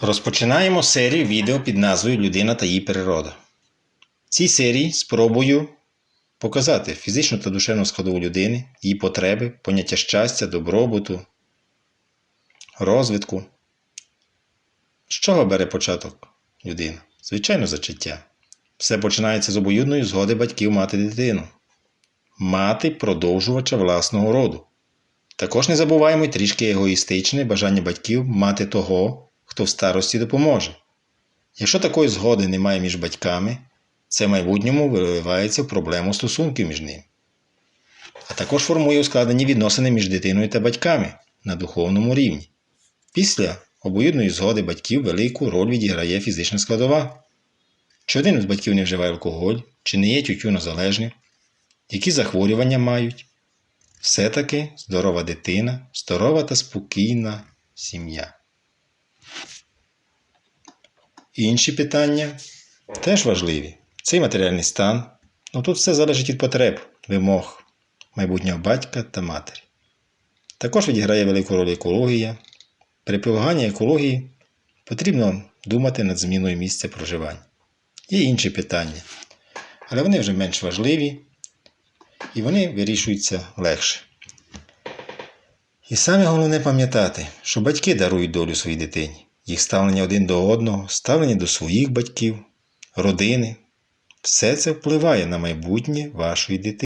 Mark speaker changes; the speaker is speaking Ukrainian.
Speaker 1: Розпочинаємо серію відео під назвою Людина та її природа. В цій серії спробую показати фізичну та душевну складову людини, її потреби, поняття щастя, добробуту, розвитку. З чого бере початок людина? Звичайно, зачаття. Все починається з обоюдної згоди батьків мати дитину, мати продовжувача власного роду. Також не забуваємо й трішки егоїстичне бажання батьків мати того, хто в старості допоможе. Якщо такої згоди немає між батьками, це в майбутньому виливається в проблему стосунків між ними. А також формує ускладнені відносини між дитиною та батьками на духовному рівні. Після обоюдної згоди батьків велику роль відіграє фізична складова. Чи один з батьків не вживає алкоголь, чи не є тютюнозалежним, які захворювання мають. Все-таки здорова дитина, здорова та спокійна сім'я. Інші питання теж важливі. Цей матеріальний стан. Ну тут все залежить від потреб, вимог майбутнього батька та матері. Також відіграє велику роль екологія. При прилаганні екології потрібно думати над зміною місця проживання. Є інші питання, але вони вже менш важливі і вони вирішуються легше. І саме головне пам'ятати, що батьки дарують долю своїй дитині, їх ставлення один до одного, ставлення до своїх батьків, родини. Все це впливає на майбутнє вашої дитини.